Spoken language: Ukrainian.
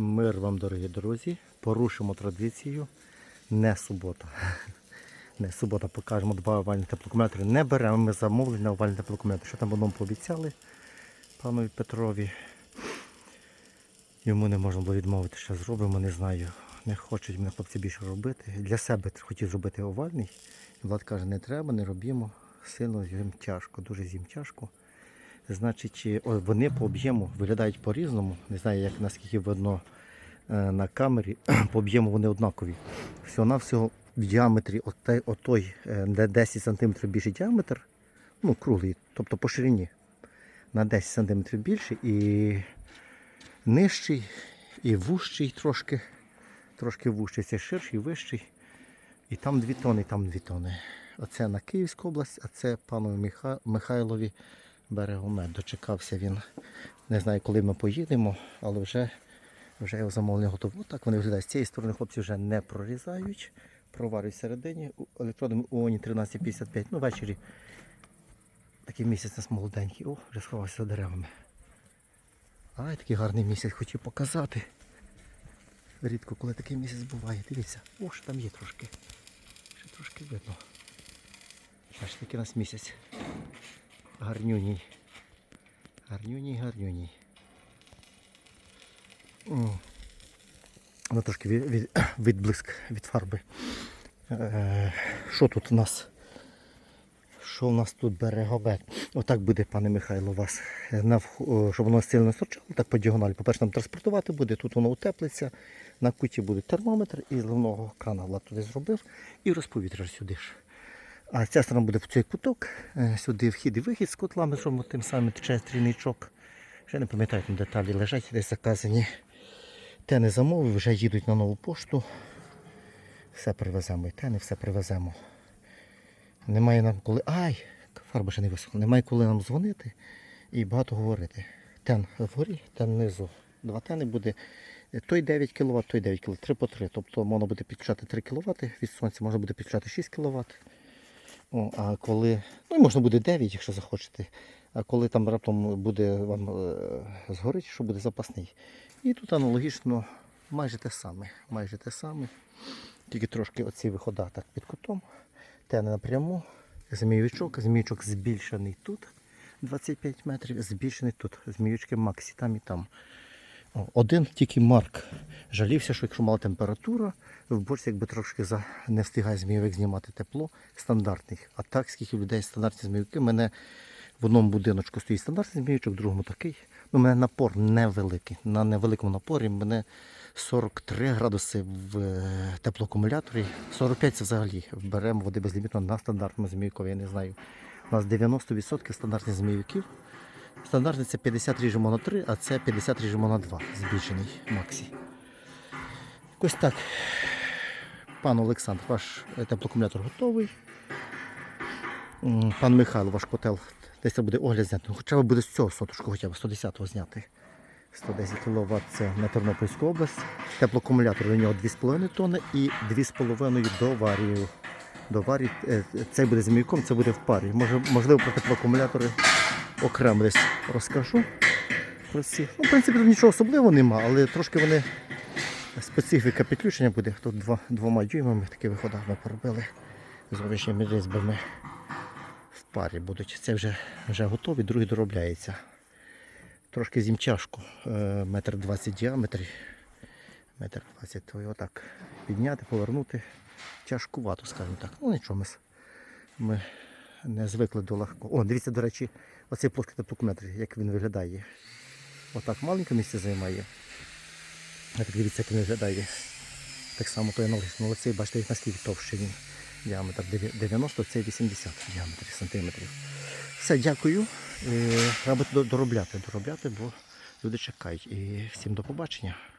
Мир вам, дорогі друзі. Порушимо традицію. Не субота. Не субота, покажемо два овальні теплокоментри. Не беремо ми замовлення на овальні теплокометри. Що там одному пообіцяли панові Петрові. Йому не можна було відмовити, що зробимо, не знаю. Не хочуть мене хлопці більше робити. Для себе хотів зробити овальний. Влад каже, не треба, не робімо. Сильно їм тяжко, дуже їм тяжко. Значить, вони по об'єму виглядають по-різному. Не знаю, як наскільки видно е, на камері. По об'єму вони однакові. Всього-навсього в діаметрі отой, отой е, де 10 см більший діаметр, ну, круглий, тобто по ширині на 10 см більше і нижчий, і вужчий трошки. Трошки вужчий, це ширший, вищий. І там 2 тони, там 2 тони. Оце на Київську область, а це Миха... Михайлові берегомет. Дочекався він. Не знаю, коли ми поїдемо, але вже, вже його замовлення готово. Так вони виглядають. З цієї сторони хлопці вже не прорізають. Проварюють всередині. Електродом ООНі 1355. Ну, ввечері такий місяць у нас молоденький. О, вже сховався за деревами. Ай, такий гарний місяць хотів показати. Рідко, коли такий місяць буває. Дивіться, о, що там є трошки. Ще трошки видно. Бачите, який у нас місяць. Гарнюній. Гарнюній, гарнюній. Воно трошки від, від, відблиск від фарби. Е, Що тут у нас? Що у нас тут берегове? Отак буде, пане Михайло, у вас. Е, щоб воно сильно сторчало, так по діагоналі. По-перше, нам транспортувати буде, тут воно утеплиться. На куті буде термометр і зливного крана туди зробив і розповітряж сюди ж. А ця сторона буде в цей куток. Е, Сюди вхід і вихід з котла, ми зробимо тим самим тече стрільничок. Ще не пам'ятаю, там деталі лежать десь заказані. Те не замовив, вже їдуть на нову пошту. Все привеземо і те не все привеземо. Немає нам коли. Ай! Фарба ще не висохла. Немає коли нам дзвонити і багато говорити. Тен вгорі, тен внизу. Два тени буде. Той 9 кВт, той 9 кВт, 3 по 3. Тобто можна буде підключати 3 кВт від сонця, можна буде підключати 6 кВт. О, а коли. Ну можна буде 9, якщо захочете. А коли там раптом буде вам е, згорить, що буде запасний. І тут аналогічно майже те саме. Майже те саме. Тільки трошки оці вихода так під кутом. Те не напряму. Змійовичок, змійовичок збільшений тут 25 метрів, збільшений тут. Змійовички Максі там і там. Один тільки Марк жалівся, що якщо мала температура, в борці якби трошки за... не встигає змійовик знімати тепло стандартний. А так, скільки людей стандартні змійовики, мене в одному будиночку стоїть стандартний змійовичок, в другому такий. Ну, у мене напор невеликий. На невеликому напорі мене 43 градуси в е, теплоакумуляторі. 45 це взагалі беремо води безлімітно на стандартному змійкові. Я не знаю. У нас 90% стандартних змійовиків. Стандартний це 50 ріжемо на 3, а це 50 ріжемо на 2, збільшений Максі. Ось так. Пан Олександр, ваш теплоакумулятор готовий. Пан Михайло, ваш котел, десь це буде огляд зняти. Ну, Хоча б буде з цього соточку, хоча б 110-го зняти. 110 кВт це на Тернопільську область. Теплоакумулятор у нього 2,5 тонни і 2,5 до варію. До варі. Е, Цей буде змійком, це буде в парі. Можливо, про теплоакумулятори окремо десь розкажу. Ну, в принципі, тут нічого особливого нема, але трошки вони специфіка підключення буде. Тут два, двома дюймами такі виходи ми поробили зовнішніми різьбами в парі будуть. Це вже, вже готові, другий доробляється. Трошки зім тяжко. Е, Метр двадцять діаметр. Метр двадцять, то його так підняти, повернути. Тяжкувато, скажімо так. Ну нічого, ми, ми не звикли до легко. О, дивіться, до речі, оцей плоский теплокометр, як він виглядає. Отак маленьке місце займає. Так дивіться, як він виглядає. Так само той аналогічно. Але цей, бачите, наскільки товщий він. Діаметр 90, цей 80 діаметрів сантиметрів. Все, дякую. Е, Треба доробляти, доробляти, бо люди чекають. І всім до побачення.